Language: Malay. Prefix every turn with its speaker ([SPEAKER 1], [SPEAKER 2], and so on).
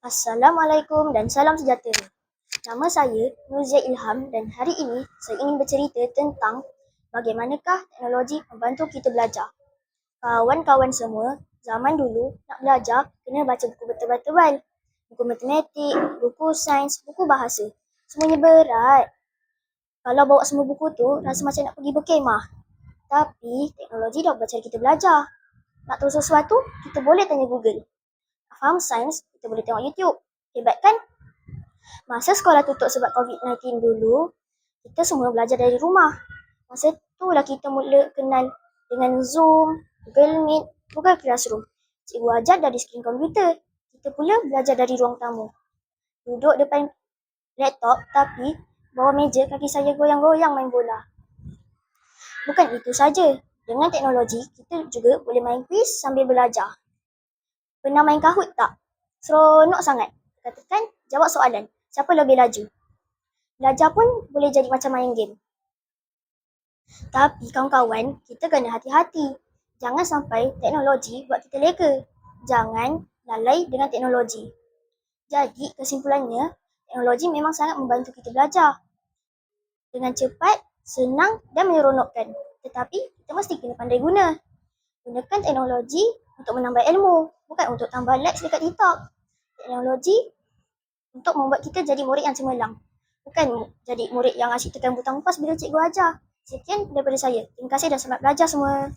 [SPEAKER 1] Assalamualaikum dan salam sejahtera. Nama saya Nuzia Ilham dan hari ini saya ingin bercerita tentang bagaimanakah teknologi membantu kita belajar. Kawan-kawan semua, zaman dulu nak belajar kena baca buku bertebal-tebal. Buku matematik, buku sains, buku bahasa. Semuanya berat. Kalau bawa semua buku tu, rasa macam nak pergi berkemah. Tapi teknologi dah ubah cara kita belajar. Nak tahu sesuatu, kita boleh tanya Google. Faham sains, kita boleh tengok YouTube. Hebat kan? Masa sekolah tutup sebab COVID-19 dulu, kita semua belajar dari rumah. Masa tu lah kita mula kenal dengan Zoom, Google Meet, Google Classroom. Cikgu ajar dari skrin komputer. Kita pula belajar dari ruang tamu. Duduk depan laptop tapi bawah meja kaki saya goyang-goyang main bola. Bukan itu saja. Dengan teknologi, kita juga boleh main kuis sambil belajar. Pernah main Kahoot tak? Seronok sangat. Katakan, jawab soalan. Siapa lebih laju? Belajar pun boleh jadi macam main game. Tapi kawan-kawan, kita kena hati-hati. Jangan sampai teknologi buat kita leka. Jangan lalai dengan teknologi. Jadi, kesimpulannya, teknologi memang sangat membantu kita belajar. Dengan cepat, senang dan menyeronokkan. Tetapi, kita mesti kena pandai guna. Gunakan teknologi untuk menambah ilmu, bukan untuk tambah likes dekat TikTok. Teknologi untuk membuat kita jadi murid yang cemerlang. Bukan jadi murid yang asyik tekan butang PAS bila cikgu ajar. Sekian daripada saya. Terima kasih dan selamat belajar semua.